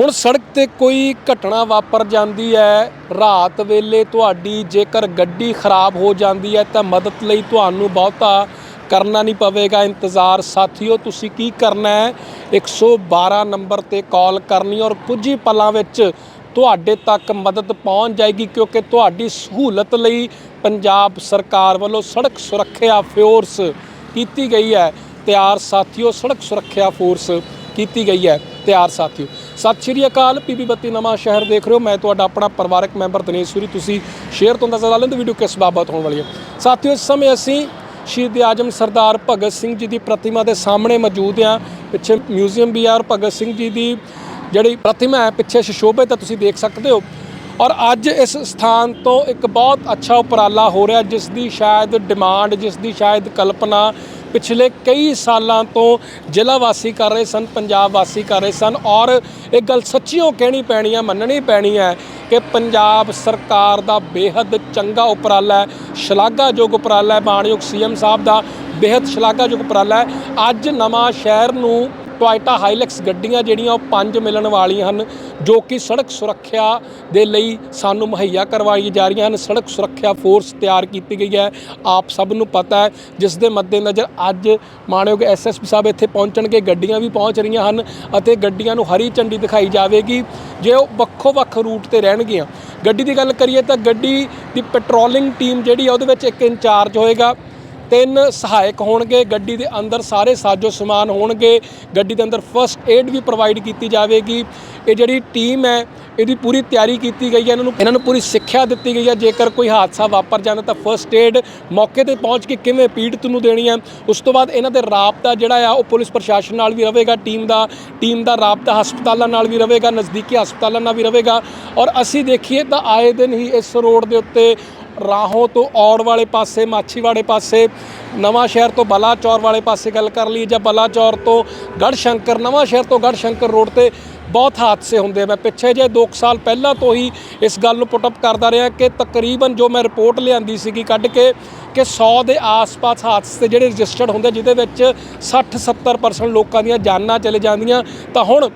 ਹੁਣ ਸੜਕ ਤੇ ਕੋਈ ਘਟਨਾ ਵਾਪਰ ਜਾਂਦੀ ਹੈ, ਰਾਤ ਵੇਲੇ ਤੁਹਾਡੀ ਜੇਕਰ ਗੱਡੀ ਖਰਾਬ ਹੋ ਜਾਂਦੀ ਹੈ ਤਾਂ ਮਦਦ ਲਈ ਤੁਹਾਨੂੰ ਬਹੁਤਾ ਕਰਨਾ ਨਹੀਂ ਪਵੇਗਾ। ਇੰਤਜ਼ਾਰ ਸਾਥੀਓ, ਤੁਸੀਂ ਕੀ ਕਰਨਾ ਹੈ? 112 ਨੰਬਰ ਤੇ ਕਾਲ ਕਰਨੀ ਔਰ ਕੁਝ ਹੀ ਪਲਾਂ ਵਿੱਚ ਤੁਹਾਡੇ ਤੱਕ ਮਦਦ ਪਹੁੰਚ ਜਾਏਗੀ ਕਿਉਂਕਿ ਤੁਹਾਡੀ ਸਹੂਲਤ ਲਈ ਪੰਜਾਬ ਸਰਕਾਰ ਵੱਲੋਂ ਸੜਕ ਸੁਰੱਖਿਆ ਫੋਰਸ ਕੀਤੀ ਗਈ ਹੈ। ਤਿਆਰ ਸਾਥੀਓ, ਸੜਕ ਸੁਰੱਖਿਆ ਫੋਰਸ ਕੀਤੀ ਗਈ ਹੈ। ਤਿਆਰ ਸਾਥੀਓ ਸਤਿ ਸ਼੍ਰੀ ਅਕਾਲ, ਪੀਪੀ ਬੱਤੀ ਨਵਾਂ ਸ਼ਹਿਰ ਦੇਖ ਰਹੇ ਹੋ। ਮੈਂ ਤੁਹਾਡਾ ਆਪਣਾ ਪਰਿਵਾਰਕ ਮੈਂਬਰ ਦਿਨੇਸ਼ ਸੂਰੀ। ਤੁਸੀਂ ਸ਼ੇਅਰ ਤੋਂ ਅੰਦਾਜ਼ਾ ਲਾ ਲੈਂਦੇ ਵੀਡੀਓ ਕਿਸ ਬਾਬਤ ਹੋਣ ਵਾਲੀ ਹੈ। ਸਾਥੀਓ, ਇਸ ਸਮੇਂ ਅਸੀਂ ਸ਼ਹੀਦ ਆਜਮ ਸਰਦਾਰ ਭਗਤ ਸਿੰਘ ਜੀ ਦੀ ਪ੍ਰਤਿਮਾ ਦੇ ਸਾਹਮਣੇ ਮੌਜੂਦ ਹਾਂ। ਪਿੱਛੇ ਮਿਊਜ਼ੀਅਮ ਵੀ ਆ ਔਰ ਭਗਤ ਸਿੰਘ ਜੀ ਦੀ ਜਿਹੜੀ ਪ੍ਰਤਿਮਾ ਹੈ, ਪਿੱਛੇ ਸ਼ੋਭਿਤ ਹੈ, ਤੁਸੀਂ ਦੇਖ ਸਕਦੇ ਹੋ। ਔਰ ਅੱਜ ਇਸ ਸਥਾਨ ਤੋਂ ਇੱਕ ਬਹੁਤ ਅੱਛਾ ਉਪਰਾਲਾ ਹੋ ਰਿਹਾ, ਜਿਸ ਦੀ ਸ਼ਾਇਦ ਡਿਮਾਂਡ, ਜਿਸ ਦੀ ਸ਼ਾਇਦ ਕਲਪਨਾ ਪਿਛਲੇ ਕਈ ਸਾਲਾਂ ਤੋਂ ਜ਼ਿਲ੍ਹਾ ਵਾਸੀ ਕਰ ਰਹੇ ਸਨ, ਪੰਜਾਬ ਵਾਸੀ ਕਰ ਰਹੇ ਸਨ ਔਰ ਇਹ ਗੱਲ ਸੱਚੀਓ ਕਹਿਣੀ ਪੈਣੀ ਹੈ, ਮੰਨਣੀ ਪੈਣੀ ਹੈ ਕਿ ਪੰਜਾਬ ਸਰਕਾਰ ਦਾ ਬੇਹੱਦ ਚੰਗਾ ਉਪਰਾਲਾ ਹੈ, ਸ਼ਲਾਘਾਯੋਗ ਉਪਰਾਲਾ ਹੈ, ਮਾਣਯੋਗ ਸੀਐਮ ਸਾਹਿਬ ਦਾ ਬੇਹੱਦ ਸ਼ਲਾਘਾਯੋਗ ਉਪਰਾਲਾ ਹੈ। ਅੱਜ ਨਵਾਂ ਸ਼ਹਿਰ ਨੂੰ ਟੋਇਟਾ ਹਾਈਲੈਕਸ ਗੱਡੀਆਂ ਜਿਹੜੀਆਂ ਉਹ ਪੰਜ ਮਿਲਣ ਵਾਲੀਆਂ ਹਨ, ਜੋ ਕਿ ਸੜਕ ਸੁਰੱਖਿਆ ਦੇ ਲਈ ਸਾਨੂੰ ਮੁਹੱਈਆ ਕਰਵਾਈ ਜਾ ਰਹੀਆਂ ਹਨ। ਸੜਕ ਸੁਰੱਖਿਆ ਫੋਰਸ ਤਿਆਰ ਕੀਤੀ ਗਈ ਹੈ। ਆਪ ਸਭ ਨੂੰ ਪਤਾ ਹੈ, ਜਿਸ ਦੇ ਮੱਦੇਨਜ਼ਰ ਅੱਜ ਮਾਣਯੋਗ ਐਸਐਸਪੀ ਸਾਹਿਬ ਇੱਥੇ ਪਹੁੰਚਣਗੇ। ਗੱਡੀਆਂ ਵੀ ਪਹੁੰਚ ਰਹੀਆਂ ਹਨ ਅਤੇ ਗੱਡੀਆਂ ਨੂੰ ਹਰੀ ਝੰਡੀ ਦਿਖਾਈ ਜਾਵੇਗੀ। ਜੇ ਉਹ ਵੱਖੋ ਵੱਖ ਰੂਟ ਤੇ ਰਹਿਣਗੀਆਂ। ਗੱਡੀ ਦੀ ਗੱਲ ਕਰੀਏ ਤਾਂ ਗੱਡੀ ਦੀ ਪੈਟਰੋਲਿੰਗ ਟੀਮ ਜਿਹੜੀ ਆ, ਉਹਦੇ ਵਿੱਚ ਇੱਕ ਇੰਚਾਰਜ ਹੋਏਗਾ। ਤਿੰਨ ਸਹਾਇਕ ਹੋਣਗੇ, ਗੱਡੀ ਦੇ ਅੰਦਰ ਸਾਰੇ ਸਾਜੋ ਸਮਾਨ ਹੋਣਗੇ, ਗੱਡੀ ਦੇ ਅੰਦਰ ਫਰਸਟ ਏਡ ਵੀ ਪ੍ਰੋਵਾਈਡ ਕੀਤੀ ਜਾਵੇਗੀ। ਇਹ ਜਿਹੜੀ ਟੀਮ ਹੈ, ਇਹਦੀ ਪੂਰੀ ਤਿਆਰੀ ਕੀਤੀ ਗਈ ਹੈ, ਇਹਨਾਂ ਨੂੰ ਇਹਨਾਂ ਨੂੰ ਪੂਰੀ ਸਿੱਖਿਆ ਦਿੱਤੀ ਗਈ ਹੈ। ਜੇਕਰ ਕੋਈ ਹਾਦਸਾ ਵਾਪਰ ਜਾਂਦਾ ਤਾਂ ਫਰਸਟ ਏਡ ਮੌਕੇ ਤੇ ਪਹੁੰਚ ਕੇ ਕਿਵੇਂ ਪੀੜਤ ਨੂੰ ਦੇਣੀ ਹੈ, ਉਸ ਤੋਂ ਬਾਅਦ ਇਹਨਾਂ ਦੇ ਰਾਬਤਾ ਜਿਹੜਾ ਆ, ਉਹ ਪੁਲਿਸ ਪ੍ਰਸ਼ਾਸਨ ਨਾਲ ਵੀ ਰਹੇਗਾ ਟੀਮ ਦਾ ਟੀਮ ਦਾ ਰਾਬਤਾ ਹਸਪਤਾਲਾਂ ਨਾਲ ਵੀ ਰਹੇਗਾ, ਨਜ਼ਦੀਕੀ ਹਸਪਤਾਲਾਂ ਨਾਲ ਵੀ ਰਹੇਗਾ। ਔਰ ਅਸੀਂ ਦੇਖੀਏ ਤਾਂ ਆਏ ਦਿਨ ਹੀ ਇਸ ਰੋਡ ਦੇ ਉੱਤੇ ਰਾਹੋਂ ਤੋਂ ਔੜ ਵਾਲੇ ਪਾਸੇ, ਮਾਛੀ ਵਾਲੇ ਪਾਸੇ, ਨਵਾਂ ਸ਼ਹਿਰ ਤੋਂ ਬਲਾਚੌਰ ਵਾਲੇ ਪਾਸੇ ਗੱਲ ਕਰ ਲਈ ਜਾਂ ਬਲਾਚੌਰ ਤੋਂ ਗੜਸ਼ੰਕਰ, ਨਵਾਂ ਸ਼ਹਿਰ ਤੋਂ ਗੜ ਸ਼ੰਕਰ ਰੋਡ ਤੇ ਬਹੁਤ ਹਾਦਸੇ ਹੁੰਦੇ ਆ। ਮੈਂ ਪਿੱਛੇ ਜੇ 2 ਸਾਲ ਪਹਿਲਾਂ ਤੋਂ ਹੀ ਇਸ ਗੱਲ ਨੂੰ ਪੁੱਟ ਅਪ ਕਰਦਾ ਰਿਹਾ ਕਿ ਤਕਰੀਬਨ ਜੋ ਮੈਂ ਰਿਪੋਰਟ ਲਿਆਂਦੀ ਸੀਗੀ ਕੱਢ ਕੇ ਕਿ 100 ਦੇ ਆਸ-ਪਾਸ ਹਾਦਸੇ ਜਿਹੜੇ ਰਜਿਸਟਰਡ ਹੁੰਦੇ ਜਿਹਦੇ ਵਿੱਚ 60-70% ਲੋਕਾਂ ਦੀਆਂ ਜਾਨਾਂ ਚਲੇ ਜਾਂਦੀਆਂ ਤਾਂ ਹੁਣ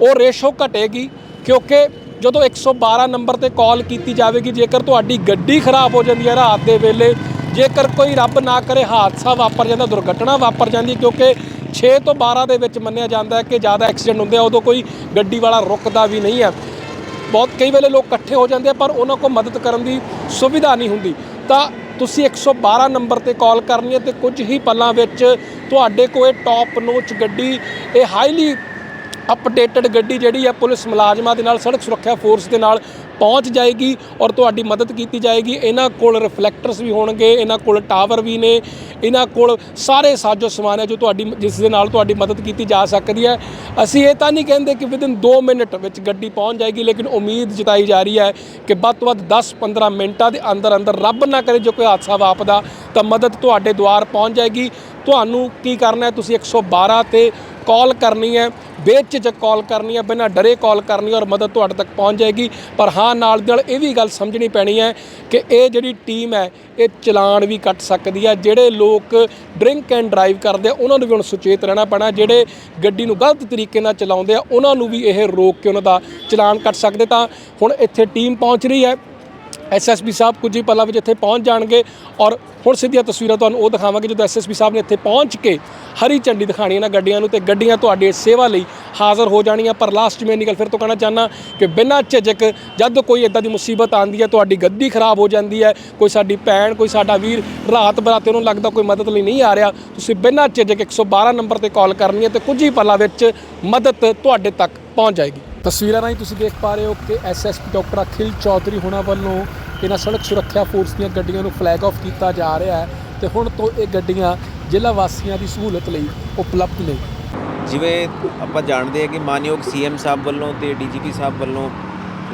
ਉਹ ਰੇਸ਼ੋ ਘਟੇਗੀ ਕਿਉਂਕਿ ਜਦੋਂ 112 ਨੰਬਰ ਤੇ ਕਾਲ ਕੀਤੀ ਜਾਵੇਗੀ, ਜੇਕਰ ਤੁਹਾਡੀ ਗੱਡੀ ਖਰਾਬ ਹੋ ਜਾਂਦੀ ਹੈ ਰਾਤ ਦੇ ਵੇਲੇ, ਜੇਕਰ ਕੋਈ ਰੱਬ ਨਾ ਕਰੇ, ਹਾਦਸਾ ਵਾਪਰ ਜਾਂਦਾ, ਦੁਰਘਟਨਾ ਵਾਪਰ ਜਾਂਦੀ, ਕਿਉਂਕਿ 6 ਤੋਂ 12 ਦੇ ਵਿੱਚ ਮੰਨਿਆ ਜਾਂਦਾ ਹੈ ਕਿ ਜ਼ਿਆਦਾ ਐਕਸੀਡੈਂਟ ਹੁੰਦੇ ਆ, ਉਦੋਂ ਕੋਈ ਗੱਡੀ ਵਾਲਾ ਰੁਕਦਾ ਵੀ ਨਹੀਂ ਹੈ। ਬਹੁਤ ਕਈ ਵੇਲੇ ਲੋਕ ਇਕੱਠੇ ਹੋ ਜਾਂਦੇ ਆ, ਪਰ ਉਹਨਾਂ ਕੋਲ ਮਦਦ ਕਰਨ ਦੀ ਸੁਵਿਧਾ ਨਹੀਂ ਹੁੰਦੀ। ਤਾਂ ਤੁਸੀਂ 112 ਨੰਬਰ ਤੇ ਕਾਲ ਕਰਨੀ ਹੈ ਤੇ ਕੁਝ ਹੀ ਪਲਾਂ ਵਿੱਚ ਤੁਹਾਡੇ ਕੋਲ ਇਹ ਟੌਪ ਨੋਚ ਗੱਡੀ, ਇਹ ਹਾਈਲੀ ਅਪਡੇਟਡ ਗੱਡੀ ਜਿਹੜੀ ਹੈ ਪੁਲਿਸ ਮੁਲਾਜ਼ਮਾਂ ਦੇ ਨਾਲ, ਸੜਕ ਸੁਰੱਖਿਆ ਫੋਰਸ ਦੇ ਨਾਲ ਪਹੁੰਚ ਜਾਏਗੀ ਔਰ ਤੁਹਾਡੀ ਮਦਦ ਕੀਤੀ ਜਾਏਗੀ। ਇਹਨਾਂ ਕੋਲ ਰਿਫਲੈਕਟਰਸ ਵੀ ਹੋਣਗੇ, ਇਹਨਾਂ ਕੋਲ ਟਾਵਰ ਵੀ ਨੇ, ਇਹਨਾਂ ਕੋਲ ਸਾਰੇ ਸਾਜੋ ਸਮਾਨ ਹੈ ਜੋ ਤੁਹਾਡੀ ਜਿਸ ਦੇ ਨਾਲ ਤੁਹਾਡੀ ਮਦਦ ਕੀਤੀ ਜਾ ਸਕਦੀ ਹੈ। ਅਸੀਂ ਇਹ ਤਾਂ ਨਹੀਂ ਕਹਿੰਦੇ ਕਿ ਵਿਦਿਨ 2 ਮਿੰਟ ਵਿੱਚ ਗੱਡੀ ਪਹੁੰਚ ਜਾਏਗੀ, ਲੇਕਿਨ ਉਮੀਦ ਜਤਾਈ ਜਾ ਰਹੀ ਹੈ ਕਿ ਵੱਧ ਤੋਂ ਵੱਧ 10-15 ਮਿੰਟਾਂ ਦੇ ਅੰਦਰ ਅੰਦਰ ਰੱਬ ਨਾ ਕਰੇ ਜੋ ਕੋਈ ਹਾਦਸਾ ਵਾਪਦਾ, ਤਾਂ ਮਦਦ ਤੁਹਾਡੇ ਦੁਆਰ ਪਹੁੰਚ ਜਾਏਗੀ। ਤੁਹਾਨੂੰ ਕੀ ਕਰਨਾ ਹੈ? ਤੁਸੀਂ 112 ਤੇ ਕਾਲ ਕਰਨੀ ਹੈ। ਬੇਝਿਜਕ ਕਾਲ ਕਰਨੀ ਹੈ, ਬਿਨਾਂ ਡਰੇ ਕਾਲ ਕਰਨੀ ਔਰ ਮਦਦ ਤੁਹਾਡੇ ਤੱਕ ਪਹੁੰਚ ਜਾਏਗੀ। ਪਰ ਹਾਂ, ਨਾਲ ਦੀ ਨਾਲ ਇਹ ਵੀ ਗੱਲ ਸਮਝਣੀ ਪੈਣੀ ਹੈ ਕਿ ਇਹ ਜਿਹੜੀ ਟੀਮ ਹੈ, ਇਹ ਚਲਾਨ ਵੀ ਕੱਟ ਸਕਦੀ ਹੈ। ਜਿਹੜੇ ਲੋਕ ਡਰਿੰਕ ਐਂਡ ਡਰਾਈਵ ਕਰਦੇ ਆ, ਉਹਨਾਂ ਨੂੰ ਵੀ ਹੁਣ ਸੁਚੇਤ ਰਹਿਣਾ ਪੈਣਾ। ਜਿਹੜੇ ਗੱਡੀ ਨੂੰ ਗਲਤ ਤਰੀਕੇ ਨਾਲ ਚਲਾਉਂਦੇ ਆ, ਉਹਨਾਂ ਨੂੰ ਵੀ ਇਹ ਰੋਕ ਕੇ ਉਹਨਾਂ ਦਾ ਚਲਾਨ ਕੱਟ ਸਕਦੇ ਤਾਂ ਹੁਣ ਇੱਥੇ ਟੀਮ ਪਹੁੰਚ ਰਹੀ ਹੈ। ਐਸਐਸਪੀ ਸਾਹਿਬ ਕੁਝ ਹੀ ਪਲਾਂ ਵਿੱਚ ਇੱਥੇ ਪਹੁੰਚ ਜਾਣਗੇ ਔਰ ਹੁਣ ਸਿੱਧੀਆਂ ਤਸਵੀਰਾਂ ਤੁਹਾਨੂੰ ਉਹ ਦਿਖਾਵਾਂਗੇ, ਜਦੋਂ ਐਸਐਸਪੀ ਸਾਹਿਬ ਨੇ ਇੱਥੇ ਪਹੁੰਚ ਕੇ ਹਰੀ ਝੰਡੀ ਦਿਖਾਣੀ ਇਹਨਾਂ ਗੱਡੀਆਂ ਨੂੰ ਤੇ ਗੱਡੀਆਂ ਤੁਹਾਡੀ ਸੇਵਾ ਲਈ ਹਾਜ਼ਰ ਹੋ ਜਾਣੀਆਂ। ਪਰ ਲਾਸਟ ਮੈਂ ਨਿਕਲ ਫਿਰ ਤੋਂ ਕਹਿਣਾ ਚਾਹਨਾ ਕਿ ਬਿਨਾਂ ਝਿਜਕ ਜਦ ਕੋਈ ਇਦਾਂ ਦੀ ਮੁਸੀਬਤ ਆਉਂਦੀ ਹੈ, ਤੁਹਾਡੀ ਗੱਡੀ ਖਰਾਬ ਹੋ ਜਾਂਦੀ ਹੈ, ਕੋਈ ਸਾਡੀ ਭੈਣ, ਕੋਈ ਸਾਡਾ ਵੀਰ ਰਾਤ ਬਰਾਤੇ ਉਹਨੂੰ ਲੱਗਦਾ ਕੋਈ ਮਦਦ ਲਈ ਨਹੀਂ ਆ ਰਿਹਾ, ਤੁਸੀਂ ਬਿਨਾਂ ਝਿਜਕ 112 ਨੰਬਰ ਤੇ ਕਾਲ ਕਰਨੀ ਹੈ ਤੇ ਕੁਝ ਹੀ ਪਲਾਂ ਵਿੱਚ ਮਦਦ ਤੁਹਾਡੇ ਤੱਕ ਪਹੁੰਚ ਜਾਏਗੀ। ਤਸਵੀਰਾਂ ਰਾਹੀਂ ਤੁਸੀਂ ਦੇਖ ਪਾ ਰਹੇ ਹੋ ਕਿ ਐਸਐਸਪੀ ਡਾਕਟਰ ਅਖਿਲ ਚੌਧਰੀ ਹੋਣਾ ਵੱਲੋਂ ਇਹਨਾਂ ਸੜਕ ਸੁਰੱਖਿਆ ਫੋਰਸ ਦੀਆਂ ਗੱਡੀਆਂ ਨੂੰ ਫਲੈਗ ਆਫ ਕੀਤਾ ਜਾ ਰਿਹਾ ਹੈ ਤੇ ਹੁਣ ਤੋਂ ਇਹ ਗੱਡੀਆਂ ਜ਼ਿਲ੍ਹਾ ਵਾਸੀਆਂ ਦੀ ਸਹੂਲਤ ਲਈ ਉਪਲਬਧ ਨੇ। ਜਿਵੇਂ ਆਪਾਂ ਜਾਣਦੇ ਹਾਂ ਕਿ ਮਾਨਯੋਗ ਸੀਐਮ ਸਾਹਿਬ ਵੱਲੋਂ ਤੇ ਡੀਜੀਪੀ ਸਾਹਿਬ ਵੱਲੋਂ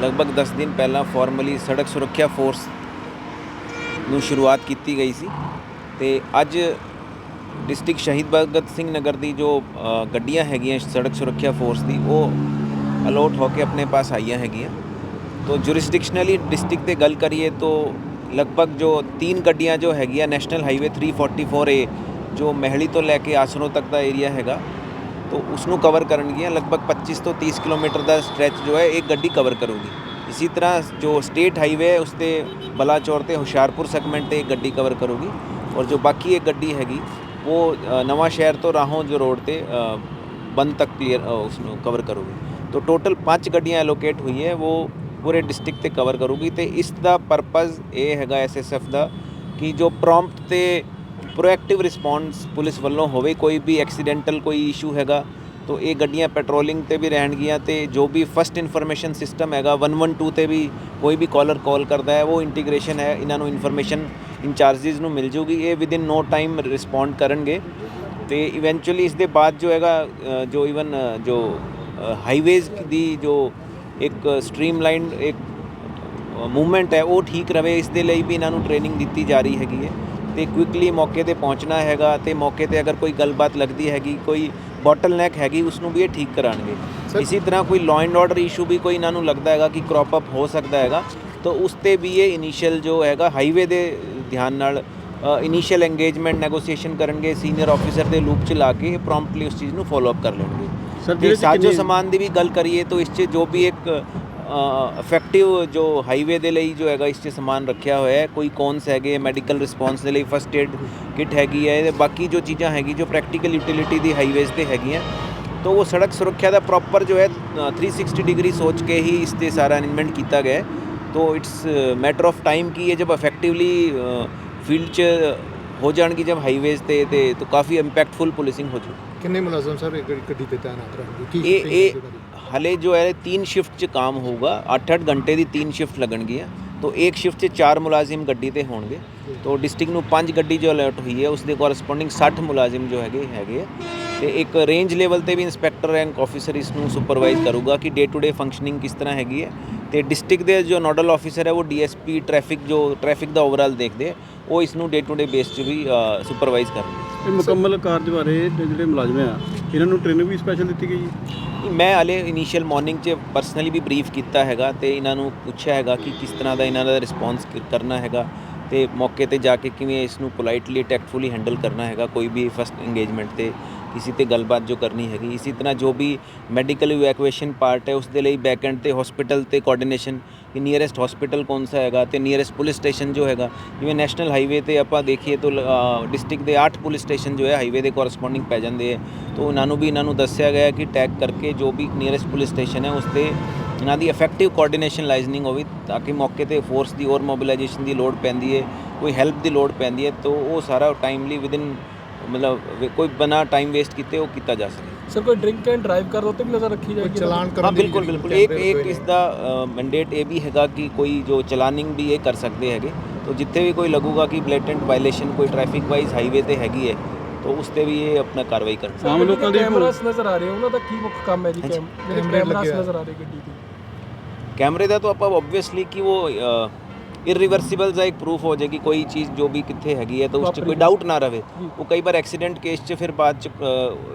ਲਗਭਗ 10 ਦਿਨ ਪਹਿਲਾਂ ਫਾਰਮਲੀ ਸੜਕ ਸੁਰੱਖਿਆ ਫੋਰਸ ਨੂੰ ਸ਼ੁਰੂਆਤ ਕੀਤੀ ਗਈ ਸੀ ਤੇ ਅੱਜ ਡਿਸਟ੍ਰਿਕਟ ਸ਼ਹੀਦ ਭਗਤ ਸਿੰਘ ਨਗਰ ਦੀ ਜੋ ਗੱਡੀਆਂ ਹੈਗੀਆਂ ਸੜਕ ਸੁਰੱਖਿਆ ਫੋਰਸ ਦੀ, ਉਹ ਅਲੋਟ ਹੋ ਕੇ ਆਪਣੇ ਪਾਸ ਆਈਆਂ ਹੈਗੀਆਂ। ਤੋਂ ਜੁਰਿਸਡਿਕਸ਼ਨਲੀ ਡਿਸਟ੍ਰਿਕਟ ਤੇ ਗੱਲ ਕਰੀਏ ਤੋਂ ਲਗਭਗ ਜੋ ਤਿੰਨ ਗੱਡੀਆਂ ਜੋ ਹੈਗੀਆਂ ਨੈਸ਼ਨਲ ਹਾਈਵੇ 344A ਜੋ ਮਹਿਲੀ ਤੋਂ ਲੈ ਕੇ ਆਸਰੋ ਤੱਕ ਦਾ ਏਰੀਆ ਹੈਗਾ, ਤੋਂ ਉਸ ਨੂੰ ਕਵਰ ਕਰਨਗੀਆਂ। ਲਗਭਗ 25 ਤੋਂ 30 ਕਿਲੋਮੀਟਰ ਦਾ ਸਟ੍ਰੈਚ ਜੋ ਹੈ ਇੱਕ ਗੱਡੀ ਕਵਰ ਕਰੂਗੀ। ਇਸੇ ਤਰ੍ਹਾਂ ਜੋ ਸਟੇਟ ਹਾਈਵੇ ਹੈ ਉਸ ਤੇ ਬਲਾਚੌਰ ਤੇ ਹੁਸ਼ਿਆਰਪੁਰ ਸੈਗਮੈਂਟ ਤੇ ਇੱਕ ਗੱਡੀ ਕਵਰ ਕਰੂਗੀ। ਔਰ ਜੋ ਬਾਕੀ ਇੱਕ ਗੱਡੀ ਹੈਗੀ, ਉਹ ਨਵਾਂ ਸ਼ਹਿਰ ਤੋਂ ਰਾਹੋਂ ਜੋ ਰੋਡ ਤੇ ਬੰਦ ਤੱਕ ਕਲੀਅਰ ਉਸ ਨੂੰ ਕਵਰ ਕਰੂਗੀ। ਤੋ ਟੋਟਲ 5 ਗੱਡੀਆਂ ਐਲੋਕੇਟ ਹੋਈ ਹੈ ਉਹ ਪੂਰੇ ਡਿਸਟ੍ਰਿਕਟ ਤੇ ਕਵਰ ਕਰੂਗੀ ਤੇ ਇਸ ਦਾ ਪਰਪਸ ਇਹ ਹੈਗਾ ਐਸਐਸਐਫ ਦਾ ਕਿ ਜੋ ਪ੍ਰੋਮਪਟ ਤੇ ਪ੍ਰੋਐਕਟਿਵ ਰਿਸਪੌਂਸ ਪੁਲਿਸ ਵੱਲੋਂ ਹੋਵੇ, ਕੋਈ ਵੀ ਐਕਸੀਡੈਂਟਲ ਕੋਈ ਇਸ਼ੂ ਹੈਗਾ, ਤੋ ਇਹ ਗੱਡੀਆਂ ਪੈਟਰੋਲਿੰਗ ਤੇ ਵੀ ਰਹਿਣਗੀਆਂ ਤੇ ਜੋ ਵੀ ਫਸਟ ਇਨਫੋਰਮੇਸ਼ਨ ਸਿਸਟਮ ਹੈਗਾ 112 ਤੇ ਵੀ ਕੋਈ ਵੀ ਕਾਲਰ ਕਾਲ ਕਰਦਾ ਹੈ, ਉਹ ਇੰਟੀਗ੍ਰੇਸ਼ਨ ਹੈ, ਇਹਨਾਂ ਨੂੰ ਇਨਫੋਰਮੇਸ਼ਨ ਇੰਚਾਰਜਸ ਨੂੰ ਮਿਲ ਜੂਗੀ, ਇਹ ਵਿਦਿਨ ਨੋ ਟਾਈਮ ਰਿਸਪੌਂਡ ਕਰਨਗੇ ਤੇ ਇਵੈਂਚੁਅਲੀ ਇਸ ਦੇ ਬਾਅਦ ਜੋ ਹੈਗਾ ਜੋ ਇਵਨ ਜੋ ਹਾਈਵੇਜ਼ ਦੀ ਜੋ ਇੱਕ ਸਟ੍ਰੀਮਲਾਈਨਡ ਇੱਕ ਮੂਵਮੈਂਟ ਹੈ ਉਹ ਠੀਕ ਰਵੇ ਇਸ ਦੇ ਲਈ ਵੀ ਇਹਨਾਂ ਨੂੰ ਟ੍ਰੇਨਿੰਗ ਦਿੱਤੀ ਜਾ ਰਹੀ ਹੈਗੀ ਹੈ। ਤੇ ਕੁਇਕਲੀ ਮੌਕੇ ਤੇ ਪਹੁੰਚਣਾ ਹੈਗਾ ਤੇ ਮੌਕੇ ਤੇ ਅਗਰ ਕੋਈ ਗੱਲਬਾਤ ਲੱਗਦੀ ਹੈਗੀ ਕੋਈ ਬੋਟਲਨੈਕ ਹੈਗੀ ਉਸ ਨੂੰ ਵੀ ਇਹ ਠੀਕ ਕਰਾਣਗੇ। ਇਸੇ ਤਰ੍ਹਾਂ ਕੋਈ ਲਾਅ ਐਂਡ ਆਰਡਰ ਇਸ਼ੂ ਵੀ ਕੋਈ ਇਹਨਾਂ ਨੂੰ ਲੱਗਦਾ ਹੈਗਾ ਕਿ ਕ੍ਰੌਪ ਅਪ ਹੋ ਸਕਦਾ ਹੈਗਾ ਤਾਂ ਉਸ ਤੇ ਵੀ ਇਹ ਇਨੀਸ਼ੀਅਲ ਜੋ ਹੈਗਾ ਹਾਈਵੇ ਦੇ ਧਿਆਨ ਨਾਲ ਇਨੀਸ਼ੀਅਲ ਇੰਗੇਜਮੈਂਟ ਨੈਗੋਸੀਏਸ਼ਨ ਕਰਨਗੇ ਸੀਨੀਅਰ ਆਫੀਸਰ ਦੇ ਲੂਪ ਚ ਲਾ ਕੇ ਪ੍ਰੋਮਪਟਲੀ ਉਸ ਚੀਜ਼ ਨੂੰ ਫੋਲੋ ਅਪ ਕਰ ਲੈਣਗੇ। ਤੇ ਜਿਹਦੇ 'ਚ ਸਾਜੋ ਕਿੰਨੀ- ਸਮਾਨ ਦੀ ਵੀ ਗੱਲ ਕਰੀਏ ਤਾਂ ਇਸ 'ਚ ਜੋ ਵੀ ਇੱਕ ਇਫੈਕਟਿਵ ਜੋ ਹਾਈਵੇ ਦੇ ਲਈ ਜੋ ਹੈਗਾ ਇਸ 'ਚ ਸਮਾਨ ਰੱਖਿਆ ਹੋਇਆ ਹੈ ਕੋਈ ਕੌਨਸ ਹੈਗੇ ਮੈਡੀਕਲ ਰਿਸਪੌਂਸ ਦੇ ਲਈ ਫਸਟ ਏਡ ਕਿਟ ਹੈਗੀ ਹੈ ਤੇ ਬਾਕੀ ਜੋ ਚੀਜ਼ਾਂ ਹੈਗੀ ਜੋ ਪ੍ਰੈਕਟੀਕਲ ਯੂਟਿਲਿਟੀ ਦੀ ਹਾਈਵੇਜ਼ ਤੇ ਹੈਗੀਆਂ ਤਾਂ ਉਹ ਸੜਕ ਸੁਰੱਖਿਆ ਦਾ ਪ੍ਰੋਪਰ ਜੋ ਹੈ ਅ, 360 ਡਿਗਰੀ ਸੋਚ ਕੇ ਹੀ ਇਸ ਤੇ ਸਾਰਾ ਅਰੇਂਜਮੈਂਟ ਕੀਤਾ ਗਿਆ ਹੈ तो इट्स मैटर ऑफ टाइम कि ये जब इफेक्टिवली फील्ड च हो जाएगी जब हाईवेज ਤੇ ਤੇ तो काफ़ी impactful ਪੁਲਿਸਿੰਗ ਹੋ ਜਾਊਗੀ ਕਿੰਨੇ ਮੁਲਾਜ਼ਮ ਸਰ ਇੱਕ ਗੱਡੀ ਤੇ ਤਾਇਨਾਤ ਰਹਿਣਗੇ? ਇਹ ਇਹ ਹਲੇ ਜੋ ਹੈ ਤਿੰਨ ਸ਼ਿਫਟ 'ਚ ਕੰਮ ਹੋਊਗਾ। 8-8 ਘੰਟੇ ਦੀ ਤਿੰਨ ਸ਼ਿਫਟ ਲੱਗਣਗੀਆਂ। ਤੋ ਇੱਕ ਸ਼ਿਫਟ 'ਚ ਚਾਰ ਮੁਲਾਜ਼ਮ ਗੱਡੀ ਤੇ ਹੋਣਗੇ। ਤੋ ਡਿਸਟ੍ਰਿਕਟ ਨੂੰ ਪੰਜ ਗੱਡੀ ਜੋ ਅਲਰਟ ਹੋਈ ਹੈ ਉਸ ਦੇ ਕੋਰਸਪੋਂਡਿੰਗ 60 ਮੁਲਾਜ਼ਮ ਜੋ ਹੈਗੇ ਹੈਗੇ ਆ। ਤੇ ਇੱਕ ਰੇਂਜ ਲੈਵਲ ਤੇ ਵੀ ਇੰਸਪੈਕਟਰ ਰੈਂਕ ਆਫੀਸਰ ਇਸ ਨੂੰ ਸੁਪਰਵਾਈਜ਼ ਕਰੂਗਾ ਕਿ ਡੇ ਟੂ ਡੇ ਫੰਕਸ਼ਨਿੰਗ ਕਿਸ ਤਰ੍ਹਾਂ ਹੈਗੀ ਹੈ। ਤੇ ਡਿਸਟ੍ਰਿਕਟ ਦੇ ਜੋ ਨੋਡਲ ਆਫੀਸਰ ਹੈ ਉਹ ਡੀਐਸਪੀ ਟ੍ਰੈਫਿਕ ਜੋ ਟ੍ਰੈਫਿਕ ਦਾ ਓਵਰਆਲ ਦੇਖਦੇ ਉਹ ਇਸ ਨੂੰ ਡੇ ਟੂ ਡੇ ਬੇਸ 'ਚ ਵੀ ਸੁਪਰਵਾਈਜ਼ ਕਰਨਗੇ। ਇਹ ਮੁਕੰਮਲ ਕਾਰਜ ਬਾਰੇ ਜਿਹੜੇ ਮੁਲਾਜ਼ਮ ਆ ਇਹਨਾਂ ਨੂੰ ਟ੍ਰੇਨਿੰਗ ਵੀ ਸਪੈਸ਼ਲ ਦਿੱਤੀ ਗਈ ਹੈ ਮੈਂ ਹਲੇ ਇਨੀਸ਼ੀਅਲ ਮਾਰਨਿੰਗ 'ਚ ਪਰਸਨਲੀ ਵੀ ਬਰੀਫ ਕੀਤਾ ਹੈਗਾ ਤੇ ਇਹਨਾਂ ਨੂੰ ਪੁੱਛਿਆ ਹੈਗਾ ਕਿ ਕਿਸ ਤਰ੍ਹਾਂ ਦਾ ਇਹਨਾਂ ਦਾ ਰਿਸਪੌਂਸ ਕਰਨਾ ਹੈਗਾ ਤੇ ਮੌਕੇ ਤੇ ਜਾ ਕੇ ਕਿਵੇਂ ਇਸ ਨੂੰ ਪੋਲਾਈਟਲੀ ਟੈਕਟਫੁਲੀ ਹੈਂਡਲ ਕਰਨਾ ਹੈਗਾ ਕੋਈ ਵੀ ਫਸਟ ਇੰਗੇਜਮੈਂਟ ਤੇ ਕਿਸੇ ਤੇ ਗੱਲਬਾਤ ਜੋ ਕਰਨੀ ਹੈਗੀ। ਇਸੇ ਤਰ੍ਹਾਂ ਜੋ ਵੀ ਮੈਡੀਕਲ ਇਵੈਕੂਏਸ਼ਨ ਪਾਰਟ ਹੈ ਉਸ ਦੇ ਲਈ ਬੈਕ ਐਂਡ ਤੇ ਹਸਪੀਟਲ ਤੇ ਕੋਆਰਡੀਨੇਸ਼ਨ ਕਿ ਨੀਅਰੈਸਟ ਹਸਪੀਟਲ ਕੌਣ ਸਾ ਹੈਗਾ ਤੇ ਨੀਅਰੈਸਟ ਪੁਲਿਸ ਸਟੇਸ਼ਨ ਜੋ ਹੈਗਾ। ਜਿਵੇਂ ਨੈਸ਼ਨਲ ਹਾਈਵੇ ਤੇ ਆਪਾਂ ਦੇਖੀਏ ਤਾਂ ਡਿਸਟ੍ਰਿਕਟ ਦੇ 8 ਪੁਲਿਸ ਸਟੇਸ਼ਨ ਜੋ ਹੈ ਹਾਈਵੇ ਦੇ ਕੋਰਸਪੋਂਡਿੰਗ ਪੈ ਜਾਂਦੇ ਹੈ। ਤਾਂ ਉਹਨਾਂ ਨੂੰ ਵੀ ਇਹਨਾਂ ਨੂੰ ਦੱਸਿਆ ਗਿਆ ਕਿ ਟੈਗ ਕਰਕੇ ਜੋ ਵੀ ਨੀਅਰੈਸਟ ਪੁਲਿਸ ਸਟੇਸ਼ਨ ਹੈ ਉਸ ਤੇ ਇਹਨਾਂ ਦੀ ਇਫੈਕਟਿਵ ਕੋਆਰਡੀਨੇਸ਼ਨ ਲਾਈਜ਼ਨਿੰਗ ਹੋਵੇ, ਤਾਂ ਕਿ ਮੌਕੇ ਤੇ ਫੋਰਸ ਦੀ ਔਰ ਮੋਬਿਲਾਈਜੇਸ਼ਨ ਦੀ ਲੋੜ ਪੈਂਦੀ ਹੈ, ਕੋਈ ਹੈਲਪ ਦੀ ਲੋੜ ਪੈਂਦੀ ਹੈ, ਤਾਂ ਉਹ ਸਾਰਾ ਟਾਈਮਲੀ ਵਿਦਿਨ ਮਤਲਬ ਕੋਈ ਬਨਾ ਟਾਈਮ ਵੇਸਟ ਕੀਤੇ ਉਹ ਕੀਤਾ ਜਾ ਸਕੇ। ਸਰ ਕੋਈ ਡਰਿੰਕ ਐਂਡ ਡਰਾਈਵ ਕਰ ਰੋ ਵੀ ਨਜ਼ਰ ਰੱਖੀ ਜਾਏਗੀ? ਚਲਾਨ ਕਰਨ ਹਾਂ ਬਿਲਕੁਲ ਬਿਲਕੁਲ। ਇੱਕ ਇੱਕ ਇਸ ਦਾ ਮੈਂਡੇਟ ਇਹ ਵੀ ਹੈਗਾ ਕਿ ਕੋਈ ਜੋ ਚਲਾਨਿੰਗ ਵੀ ਇਹ ਕਰ ਸਕਦੇ ਹੈਗੇ। ਤੋ ਜਿੱਥੇ ਵੀ ਕੋਈ ਲੱਗੂਗਾ ਕਿ ਬਲੇਟੈਂਟ ਵਾਇਲੇਸ਼ਨ ਕੋਈ ਟ੍ਰੈਫਿਕ ਵਾਈਜ਼ ਹਾਈਵੇ ਤੇ ਹੈਗੀ ਹੈ ਤੋ ਉਸ ਤੇ ਵੀ ਇਹ ਆਪਣਾ ਕਾਰਵਾਈ ਕਰ ਸਕਦੇ ਆਮ ਲੋਕਾਂ ਦੇ ਕੈਮਰਾਸ ਨਜ਼ਰ ਆ ਰਹੇ ਉਹਨਾਂ ਦਾ ਕੀ ਮੁੱਖ ਕੰਮ ਹੈ ਜੀ ਕੈਮਰੇ ਨਜ਼ਰ ਆ ਰਹੇ ਗੱਡੀ ਤੇ? ਕੈਮਰੇ ਦਾ ਤਾਂ ਆਪਾਂ ਆਬਵੀਅਸਲੀ ਕਿ ਉਹ ਇਰਰਿਵਰਸੀਬਲ ਦਾ ਇੱਕ ਪ੍ਰੂਫ ਹੋ ਜਾਏ ਕਿ ਕੋਈ ਚੀਜ਼ ਜੋ ਵੀ ਕਿੱਥੇ ਹੈਗੀ ਹੈ ਤਾਂ ਉਸ 'ਚ ਕੋਈ। ਡਾਊਟ ਨਾ ਰਵੇ। ਜੀ। ਉਹ ਕਈ ਵਾਰ ਐਕਸੀਡੈਂਟ ਕੇਸ 'ਚ ਫਿਰ ਬਾਅਦ 'ਚ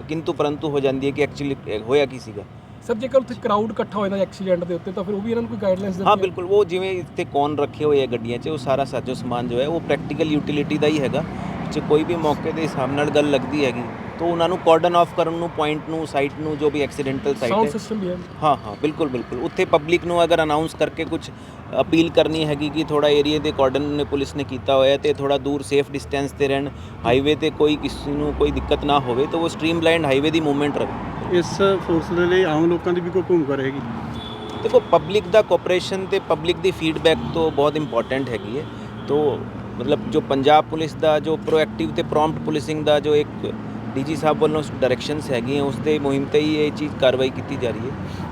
ਕਿੰਤੂ ਪਰੰਤੂ ਹੋ ਜਾਂਦੀ ਹੈ ਕਿ ਐਕਚੁਅਲੀ ਹੋਇਆ ਕੀ ਸੀਗਾ। ਸਰ ਜੇਕਰ ਉੱਥੇ ਕਰਾਊਡ ਇਕੱਠਾ ਹੋ ਜਾਂਦਾ ਐਕਸੀਡੈਂਟ ਦੇ ਉੱਤੇ ਤਾਂ ਫਿਰ ਉਹ ਵੀ ਇਹਨਾਂ ਨੂੰ ਕੋਈ ਗਾਈਡਲਾਈਨਸ ਹਾਂ ਬਿਲਕੁਲ। ਉਹ ਜਿਵੇਂ ਇੱਥੇ ਕੌਣ ਰੱਖੇ ਹੋਏ ਆ ਗੱਡੀਆਂ 'ਚ ਉਹ ਸਾਰਾ ਸਾਜੋ ਸਮਾਨ ਜੋ ਹੈ ਉਹ ਪ੍ਰੈਕਟੀਕਲ ਯੂਟਿਲਿਟੀ ਦਾ ਹੀ ਹੈਗਾ। ਜੇ ਕੋਈ ਵੀ ਮੌਕੇ ਦੇ ਹਿਸਾਬ ਨਾਲ ਗੱਲ ਲੱਗਦੀ ਹੈਗੀ। ਤਾਂ ਉਹਨਾਂ ਨੂੰ ਕਾਰਡਨ ਆਫ ਕਰਨ ਨੂੰ ਪੁਆਇੰਟ ਨੂੰ ਸਾਈਟ ਨੂੰ ਜੋ ਵੀ ਐਕਸੀਡੈਂਟਲ ਸਾਈਟ ਸਾਊਂਡ ਹੈ। ਸਿਸਟਮ ਵੀ ਹੈ। ਹਾਂ ਹਾਂ ਬਿਲਕੁਲ ਬਿਲकुल ਉੱਥੇ ਪਬਲਿਕ ਨੂੰ ਅਗਰ ਅਨਾਉਂਸ ਕਰਕੇ ਕੁਝ ਅਪੀਲ ਕਰਨੀ ਹੈਗੀ ਕਿ ਥੋੜਾ ਏਰੀਆ ਦੇ ਕਾਰਡਨ ਨੇ ਪੁਲਿਸ ਨੇ ਕੀਤਾ ਹੋਇਆ ਤੇ ਥੋੜਾ ਦੂਰ ਸੇਫ ਡਿਸਟੈਂਸ ਤੇ ਰਹਿਣ ਹਾਈਵੇ ਤੇ ਕੋਈ ਕਿਸੇ ਨੂੰ ਕੋਈ ਦਿੱਕਤ ਨਾ ਹੋਵੇ ਤਾਂ ਉਹ ਸਟ੍ਰੀਮਲਾਈਨਡ ਹਾਈਵੇ ਦੀ ਮੂਵਮੈਂਟ ਰਹੇ ਇਸ ਫੋਰਸ ਦੇ ਲਈ ਆਮ ਲੋਕਾਂ ਦੀ ਵੀ ਕੋਈ ਭੂਮਿਕਾ ਰਹੇਗੀ? ਦੇਖੋ ਪਬਲਿਕ ਦਾ ਕੋਆਪਰੇਸ਼ਨ ਤੇ ਪਬਲਿਕ ਦੀ ਫੀਡਬੈਕ ਤੋਂ ਬਹੁਤ ਇੰਪੋਰਟੈਂਟ ਹੈਗੀ ਹੈ। ਤੋਂ ਮਤਲਬ ਜੋ ਪੰਜਾਬ ਪੁਲਿਸ ਦਾ ਜੋ ਪ੍ਰੋਐਕਟਿਵ ਤੇ ਪ੍ਰੌਮਪਟ ਪੁਲਿਸਿੰਗ ਦਾ ਜੋ ਇੱਕ ਡੀਜੀ ਸਾਹਿਬ ਵੱਲੋਂ ਡਾਇਰੈਕਸ਼ਨਸ ਹੈਗੀਆਂ, ਉਸ ਦੇ ਮੁਹਿੰਮ ਤੇ ਹੀ ਇਹ ਚੀਜ਼ ਕਾਰਵਾਈ ਕੀਤੀ ਜਾ ਰਹੀ ਹੈ।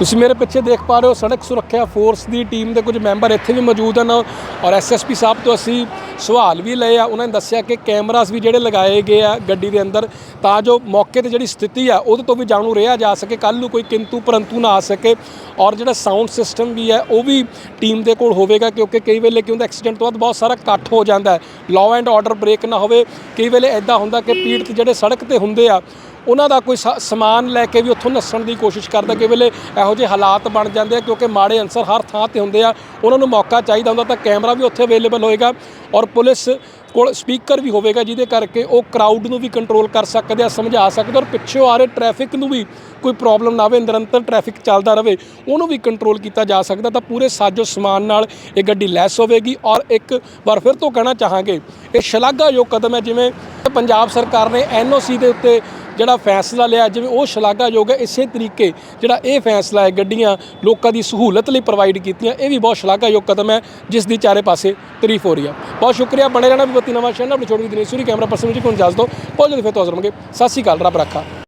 ਤੁਸੀਂ ਮੇਰੇ ਪਿੱਛੇ ਦੇਖ ਪਾ ਰਹੇ ਹੋ ਸੜਕ ਸੁਰੱਖਿਆ ਫੋਰਸ ਦੀ ਟੀਮ ਦੇ ਕੁਝ ਮੈਂਬਰ ਇੱਥੇ ਵੀ ਮੌਜੂਦ ਹਨ ਔਰ ਐਸਐਸਪੀ ਸਾਹਿਬ ਤੋਂ ਅਸੀਂ ਸਵਾਲ ਵੀ ਲਏ ਆ। ਉਹਨਾਂ ਨੇ ਦੱਸਿਆ ਕਿ ਕੈਮਰਾਸ ਵੀ ਜਿਹੜੇ ਲਗਾਏ ਗਏ ਆ ਗੱਡੀ ਦੇ ਅੰਦਰ, ਤਾਂ ਜੋ ਮੌਕੇ ਤੇ ਜਿਹੜੀ ਸਥਿਤੀ ਆ, ਉਹਦੇ ਤੋਂ ਵੀ ਜਾਣੂ ਰਿਹਾ ਜਾ ਸਕੇ ਕੱਲ ਨੂੰ ਕੋਈ ਕਿੰਤੂ ਪਰੰਤੂ ਨਾ ਆ ਸਕੇ ਔਰ ਜਿਹੜਾ ਸਾਊਂਡ ਸਿਸਟਮ ਵੀ ਹੈ, ਉਹ ਵੀ ਟੀਮ ਦੇ ਕੋਲ ਹੋਵੇਗਾ, ਕਿਉਂਕਿ ਕਈ ਵੇਲੇ ਕੀ ਹੁੰਦਾ ਐਕਸੀਡੈਂਟ ਤੋਂ ਬਾਅਦ ਬਹੁਤ ਸਾਰਾ ਇਕੱਠ ਹੋ ਜਾਂਦਾ ਹੈ। ਲਾਅ ਐਂਡ ਆਰਡਰ ਬ੍ਰੇਕ ਨਾ ਹੋਵੇ। ਕਈ ਵੇਲੇ ਐਦਾਂ ਹੁੰਦਾ ਕਿ ਪੀੜਤ ਜਿਹੜੇ ਸੜਕ ਤੇ ਹੁੰਦੇ ਆ ਉਹਨਾਂ ਦਾ ਕੋਈ ਸ- ਸਮਾਨ ਲੈ ਕੇ ਵੀ ਉੱਥੋਂ ਨੱਸਣ ਦੀ ਕੋਸ਼ਿਸ਼ ਕਰਦਾ ਕਿ ਵੇਲੇ ਇਹੋ ਜਿਹੇ ਹਾਲਾਤ ਬਣ ਜਾਂਦੇ ਆ, ਕਿਉਂਕਿ ਮਾੜੇ ਅਨਸਰ ਹਰ ਥਾਂ ਤੇ ਹੁੰਦੇ ਆ। ਉਹਨਾਂ ਨੂੰ ਮੌਕਾ ਚਾਹੀਦਾ ਹੁੰਦਾ ਤਾਂ ਕੈਮਰਾ ਵੀ ਉੱਥੇ ਅਵੇਲੇਬਲ ਹੋਏਗਾ ਔਰ ਪੁਲਿਸ ਕੋਲ ਸਪੀਕਰ ਵੀ ਹੋਵੇਗਾ, ਜਿਹਦੇ ਕਰਕੇ ਉਹ ਕਰਾਊਡ ਨੂੰ ਵੀ ਕੰਟਰੋਲ ਕਰ ਸਕਦੇ ਆ, ਸਮਝਾ ਸਕਦੇ ਔਰ ਪਿੱਛੋਂ ਆ ਰਹੇ ਟ੍ਰੈਫਿਕ ਨੂੰ ਵੀ ਕੋਈ ਪ੍ਰੋਬਲਮ ਨਾ ਆਵੇ, ਨਿਰੰਤਰ ਟ੍ਰੈਫਿਕ ਚੱਲਦਾ ਰਹੇ, ਉਹਨੂੰ ਵੀ ਕੰਟਰੋਲ ਕੀਤਾ ਜਾ ਸਕਦਾ ਤਾਂ ਪੂਰੇ ਸਾਜੋ ਸਮਾਨ ਨਾਲ ਇਹ ਗੱਡੀ ਲੈਸ ਹੋਵੇਗੀ ਔਰ ਇੱਕ ਵਾਰ ਫਿਰ ਤੋਂ ਕਹਿਣਾ ਚਾਹਾਂਗੇ, ਇਹ ਸ਼ਲਾਘਾਯੋਗ ਕਦਮ ਹੈ, ਜਿਵੇਂ ਪੰਜਾਬ ਸਰਕਾਰ ਨੇ ਐਨਓਸੀ ਦੇ ਉੱਤੇ ਜਿਹੜਾ ਫੈਸਲਾ ਲਿਆ, ਜਿਵੇਂ ਉਹ ਸ਼ਲਾਘਾਯੋਗ ਹੈ, ਇਸੇ ਤਰੀਕੇ ਜਿਹੜਾ ਇਹ ਫੈਸਲਾ ਹੈ, ਗੱਡੀਆਂ ਲੋਕਾਂ ਦੀ ਸਹੂਲਤ ਲਈ ਪ੍ਰੋਵਾਈਡ ਕੀਤੀਆਂ, ਇਹ ਵੀ ਬਹੁਤ ਸ਼ਲਾਘਾਯੋਗ ਕਦਮ ਹੈ, ਜਿਸ ਦੀ ਚਾਰੇ ਪਾਸੇ ਤਾਰੀਫ ਹੋ ਰਹੀ ਹੈ। ਬਹੁਤ ਸ਼ੁਕਰੀਆ, ਬਣੇ ਰਹਿਣਾ ਵਿਪਤੀ ਨਵਾਂ ਸ਼ਹਿਰ ਨਾਲ ਆਪਣੀ ਛੋਟੀ ਦਿਨੇਸ਼ੂਰੀ ਕੈਮਰਾ ਪਰਸਨ ਵਿੱਚ ਕੋਲ ਇਜਾਜ਼ਤ ਦਿਓ ਬਹੁਤ ਜਲਦੀ ਫਿਰ ਤੋਂ ਹਾਜ਼ਰ ਹੋਵਾਂਗੇ। ਸਤਿ ਸ਼੍ਰੀ ਅਕਾਲ, ਰੱਬ ਰੱਖਾ।